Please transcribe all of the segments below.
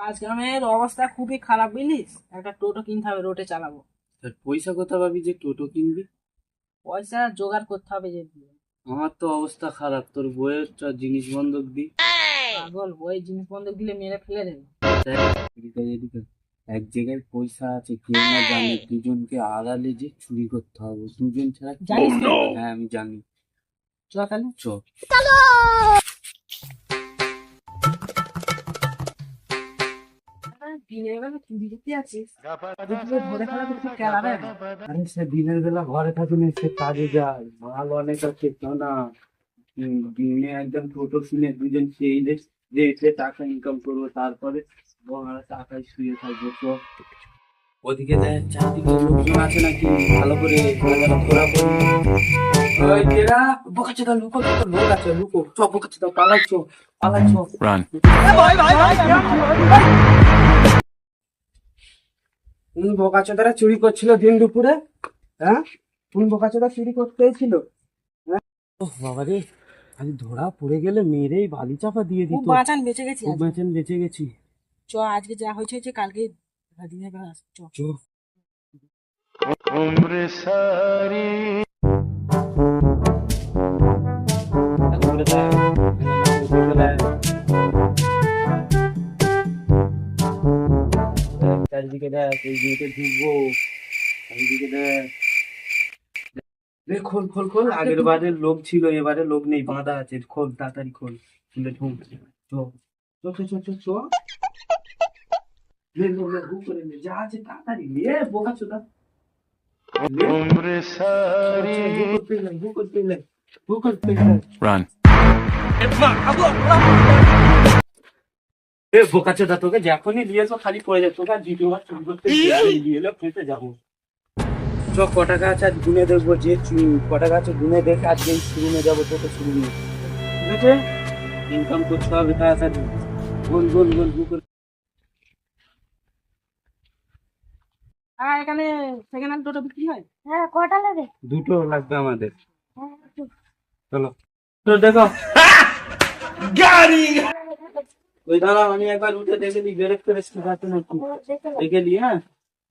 আজ গ্রামের অবস্থা খুবই খারাপ বুঝলিস? একটা টোটো কিনতে হবে রোডে চালাবো। তার পয়সা কোথা পাবি যে টোটো কিনবি? পয়সা জোগাড় করতে হবে যে আমার তো অবস্থা খারাপ তোর বইয়ের জিনিস বন্ধক দি। পাগল ওই জিনিস বন্ধক দিলে মেরে ফেলে দেবে। দেখ, এদিকে এদিকে। এক জায়গায় পয়সা আছে কেউ না জানে দুজনকে আড়ালে যে চুরি করতে হবে। দুজন ছাড়া? হ্যাঁ আমি জানি। চ তাহলে। চ। দিনের বেলা আছিস? ফেলা খেলাবে আরে সে দিনের বেলা ঘরে থাকে না সে কাজে যায়। মাল অনেক আছে কেউ না। দিনে একদম টোটো কিনে দুজন সেই এসে টাকা ইনকাম করব তারপরে বড়রা টাকায় শুয়ে থাকব তো। ওদিকে দেখ চারদিকে লোকজন আছে নাকি? ভালো করে ঘোরা করি ওই কেরা? বোকাচ্ছে তো লুকো তো লোক আছে লুকো। চ বোকাচ্ছে তো পালাচ্ছ। পালাচ্ছ. কোন বোকাচোদারা চুরি করছিল দিন দুপুরে হ্যাঁ? কোন বোকাচোদা চুরি করতে এসেছিল হ্যাঁ? বাবা রে খালি ধরা পড়ে গেলে মেরেই বালি চাপা দিয়ে দিত। বাঁচান বেঁচে গেছি আজ। বেঁচে গেছি। চ আজকে যা হয়েছে হয়েছে কালকে দিনের বেলা চ। চ। চারিদিকে দেখ এই গেটে ঢুকবো এইদিকে দেখ। দেখ খোল খোল খোল আগের বারে লোক ছিল এবারে লোক নেই বাঁধা আছে খোল তাড়াতাড়ি খোল খুলে ঢুক। চ চ চ চ চ চ। লে লে লে হু করে নে যা আছে তাড়াতাড়ি লে বোকা চোদা Run. তোকে যখনই খালি পড়ে তোকে আর দ্বিতীয়বার চুরি করতে নিয়ে এলো ফেঁসে যাব। চ কটা গাছ আজ গুনে দেখব যে চুরি- কটা গাছ গুনে দেখে আজকে যাব তোকে শুরু নিয়ে। ঠিক আছে? ইনকাম করতে হবে তাড়াতাড়ি গোল গোল গোল গু আর এখানে সেকেন্ড হ্যান্ড টোটো বিক্রি হয়? হ্যাঁ কটা নেবে? দুটো লাগবে আমাদের। হ্যাঁ, চলো। তো দেখো। ওই দাঁড়া আমি একবার উঠে দেখে নি ব্রেক করে শিখাতে নাকি দেখে নাও। দেখে নি হ্যাঁ?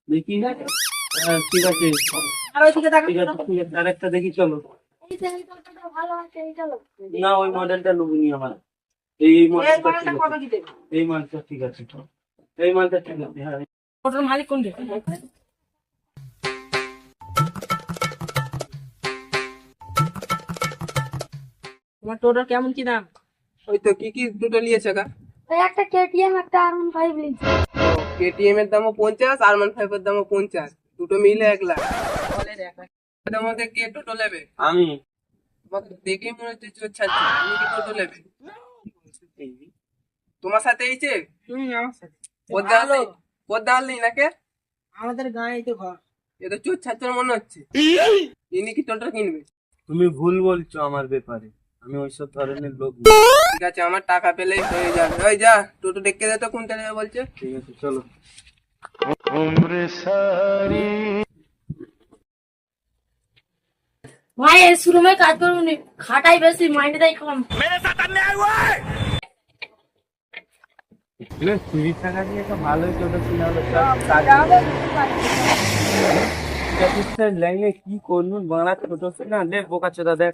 দেখি হ্যাঁ? ঠিক আছে। আর ওইদিকে দেখো ঠিক আছে ঠিক আছে আরেকটা দেখি চলো। আছে না ওই মডেলটা নেবনি আমার। এই মডেলটা ঠিক কত আছে। কি দেবে? এই মালটা ঠিক আছে। এই মালটা ঠিক আছে হ্যাঁ। টোটোর মালিক কোনটা তোমার টোটোর কেমন কি দাম? ওই তো কি কি দুটো নিয়েছে কা ওই একটা কেটিএম একটা আর ওয়ান ফাইভ লিখছে কেটিএম এর দামও পঞ্চাশ আর ওয়ান ফাইভ এর দামও পঞ্চাশ। দুটো মিলে এক লাখ। তোমাকে কে টোটো নেবে? আমি। তোমাকে দেখেই মনে হচ্ছে চোর ছাড়ছে। তুমি কি টোটো নেবে? তোমার সাথে এইছে হুম আমার সাথে। পদ্মা নেই নাকি? আমাদের গাঁয়ে তো ঘর। এ তো চোর ছাড়ছে মনে হচ্ছে। ইনি কি টোটো কিনবে? তুমি ভুল বলছো আমার ব্যাপারে। আমি ওইসব ধরনের লোক না। ঠিক আছে আমার টাকা পেলেই হয়ে যাবে। ওই যা টোটো ডেকে দে তো কোনটা নেবে বলছে? ঠিক আছে চলো। ভাই এই শোরুমে কাজ করুন খাটাই বেশি মাইনে দেয় কম চুরির টাকা দিয়ে তো ভালোই টোটো কিনা হলো লাইনে কি করব বাংলা ছোট না লে বোকা চোদা দেখ।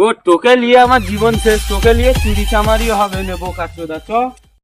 ও তোকে নিয়ে আমার জীবন শেষ তোকে নিয়ে চুরি চামারি হবে নেব কাচোদা চ।